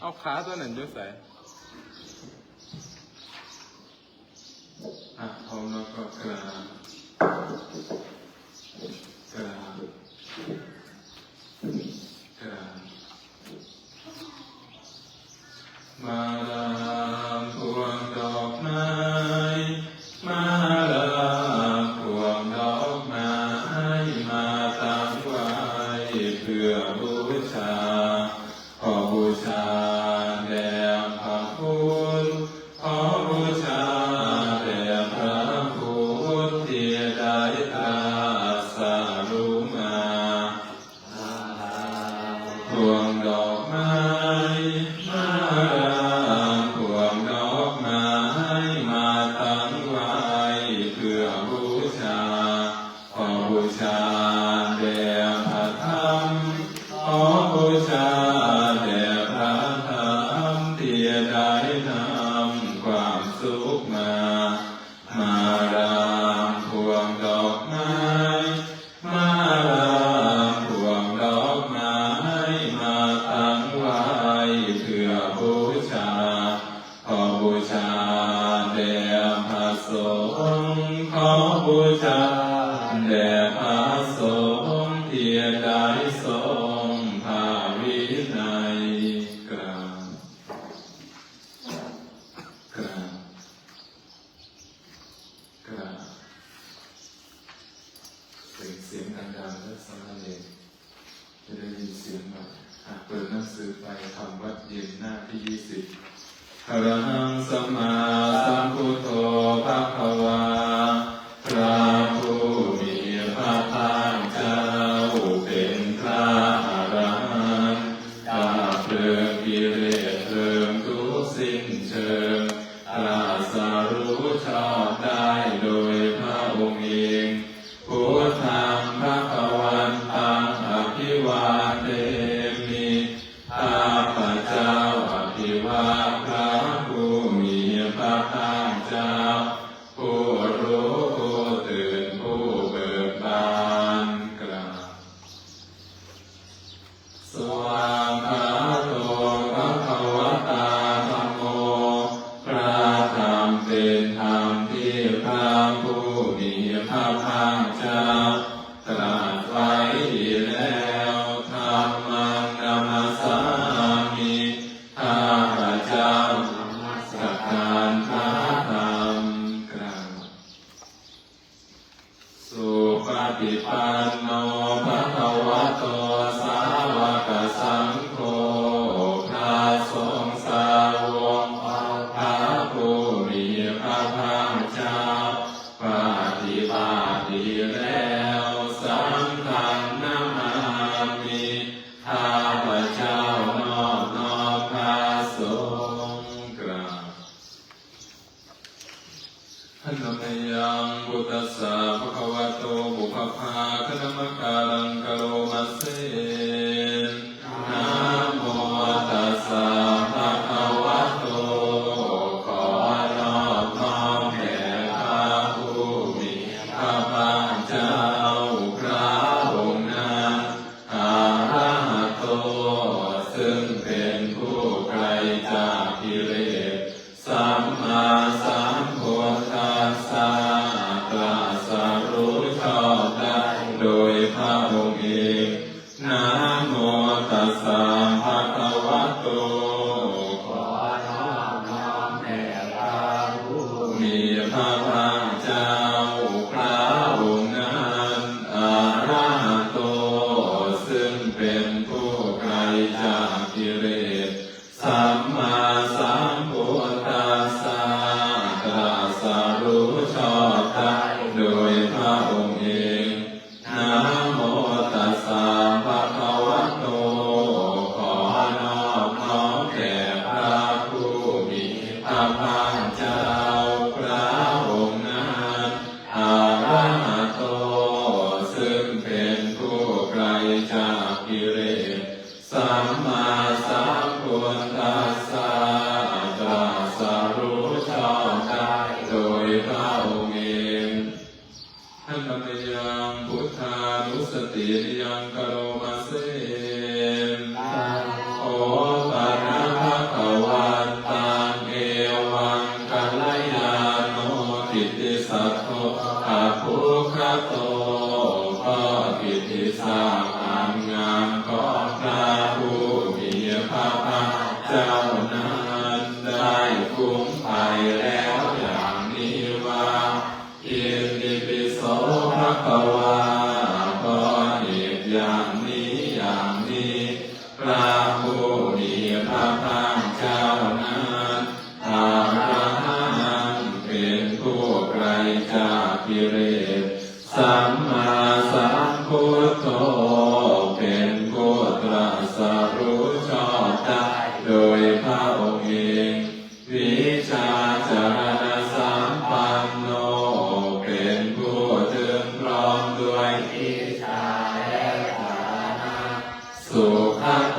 เอาขาตัวนั้นด้วยใส่อาภรณ์ก็กลา Dietai so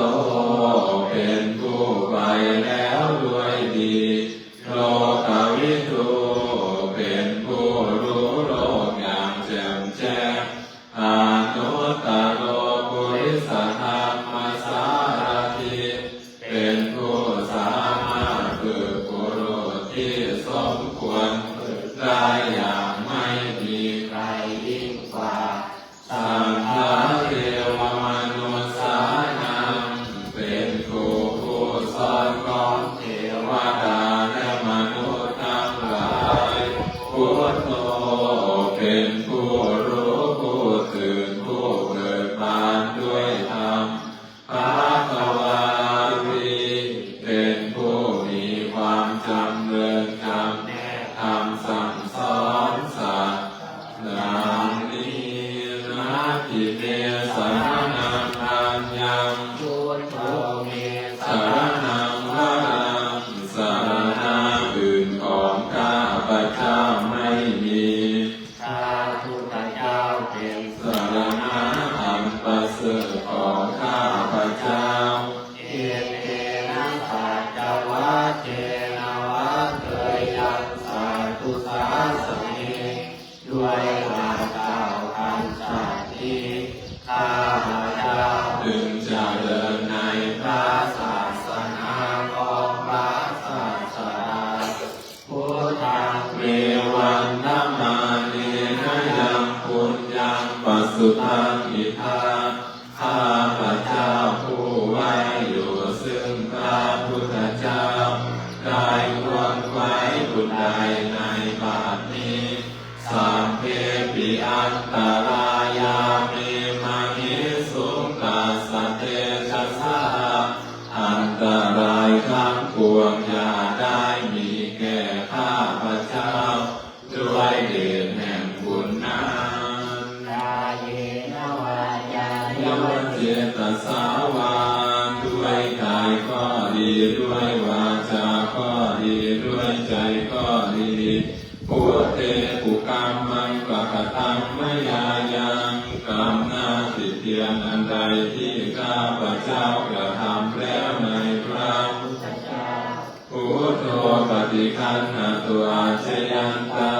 Então, Lord. ดีด้วยวาจาก็ดีด้วยใจก็ดีพุทเตกุกรรมังกะกะตังมยายังกรรมนาสิเทียนอันใดที่ข้าพระเจ้ากระทำแล้วในพระพุทธเจ้าพุทโธปฏิคันหาตัวเชยันตา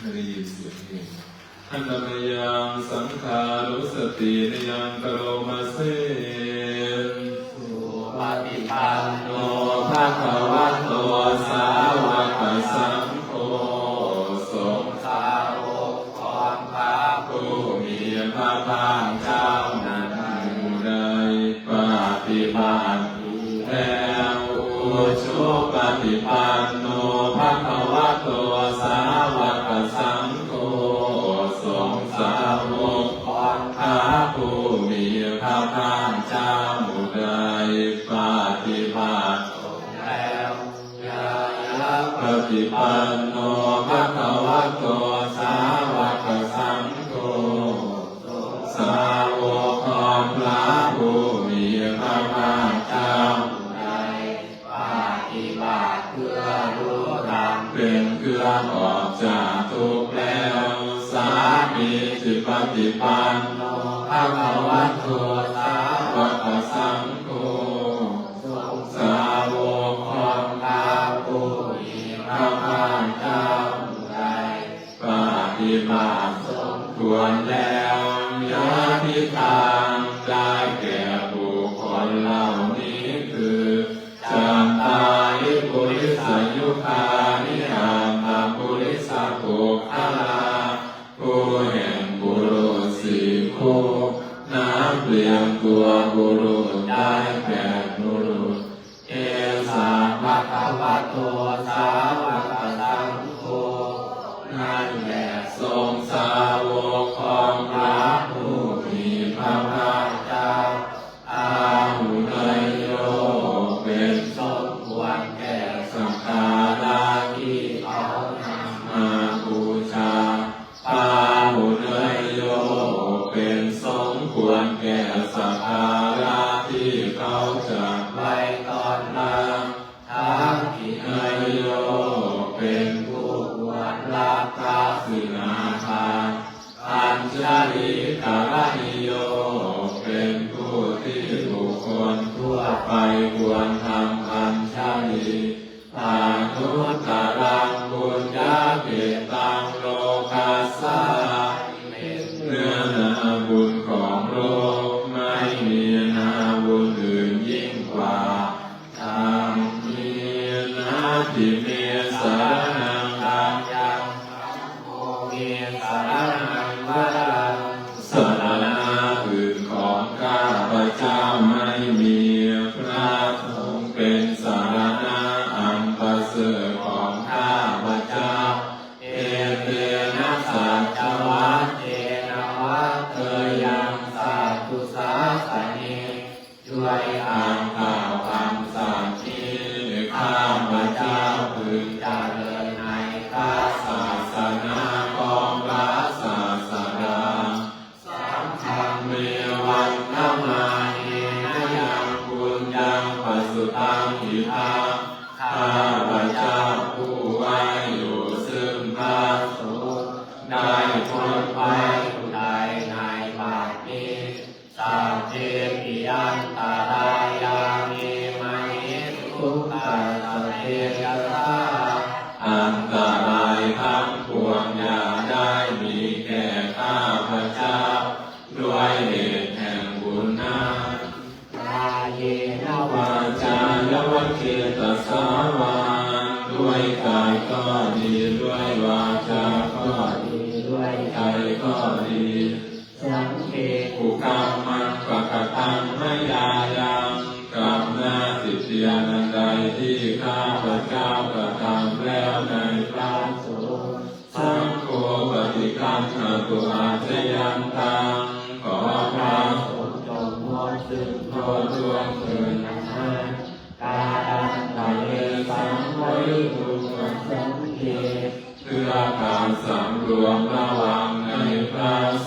ไม่ได้ยินเสียงเองอันนายังสังขารุสตินยังกโรมาเซสุปฏิปันโนภาควันโตสา ปันโนภะคะวะโตสาวกสังโฆสาวกขอพระผู้มีพระภเจ้าไดปฏิบัติเพื่อรู้ธรรมเพื่อออกจากทุกข์แล้ว สามีสิปฏิปันโนภะคะวะโต Oh, ชาลิกา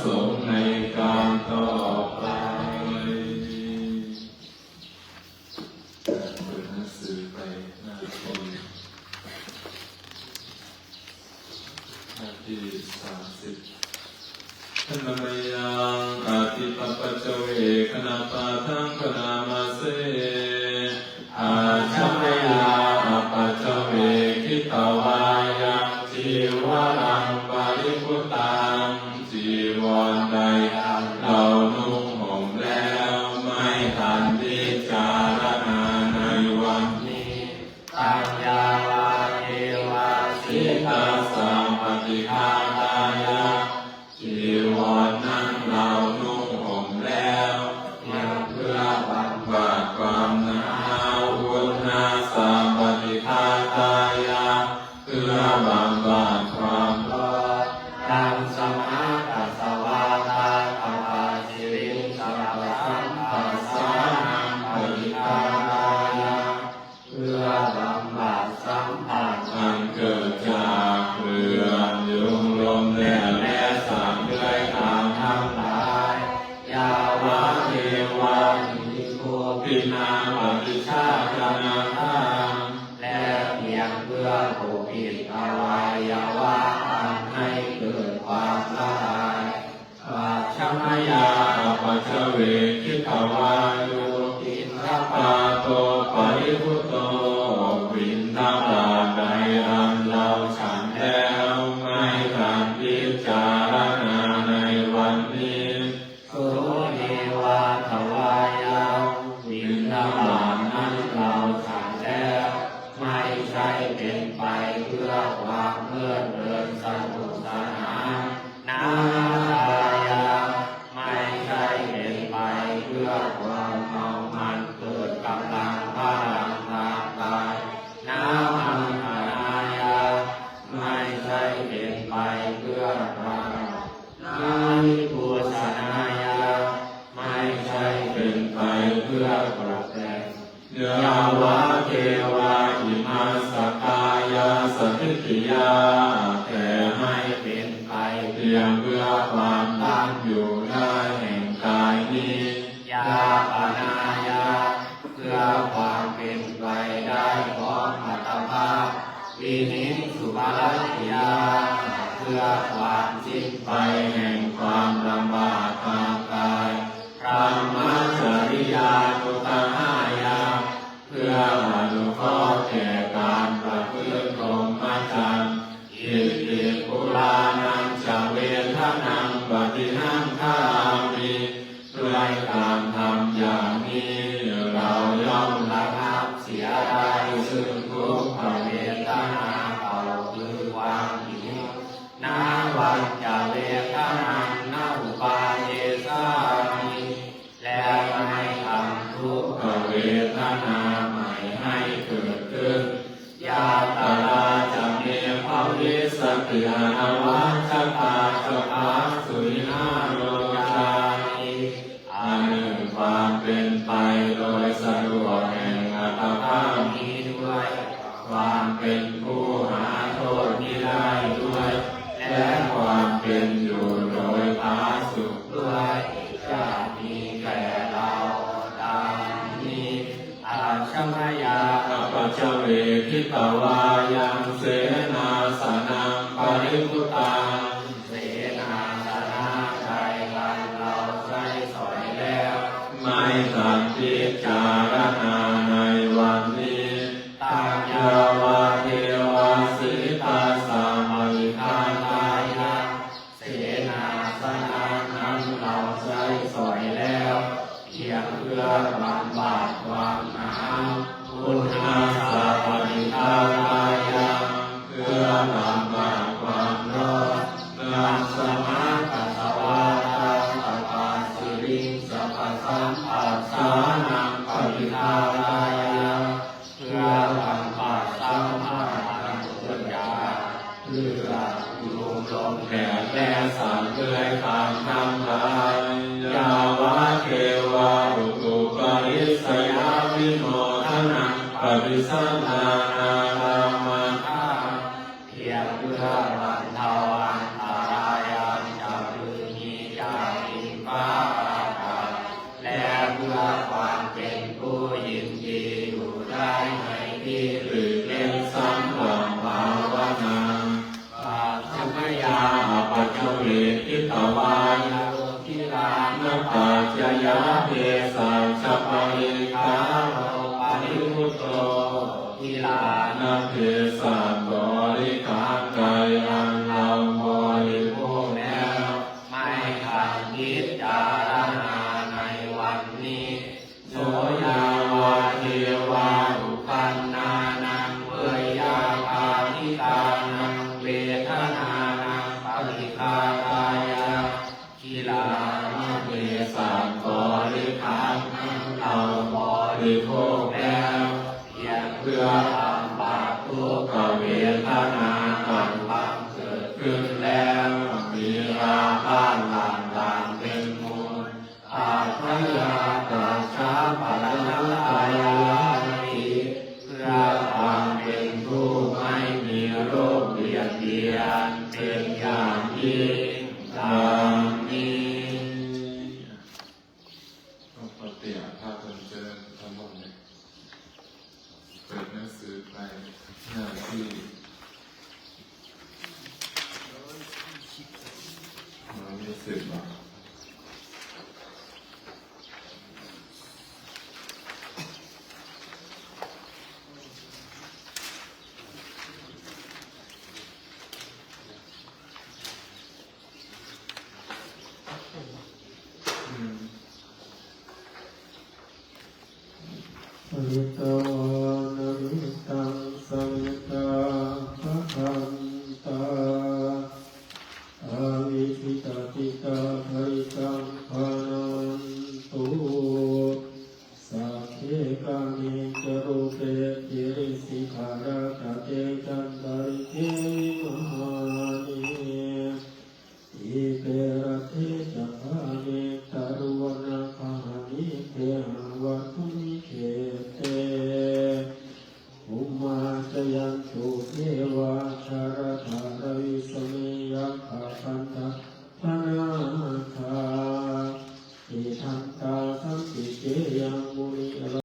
situação, ยาปัจเวคิตวายุตินทปาโตปริพุ พื่อยาวะเทวาอิมาสกายาสมิติยา ไม่ตามท เวทิตาวายังเส อัสสานังปริหารา ริขาโลปานิพุโตทิลานะเทสา 好啦啦啦啦啦 Arita, arita.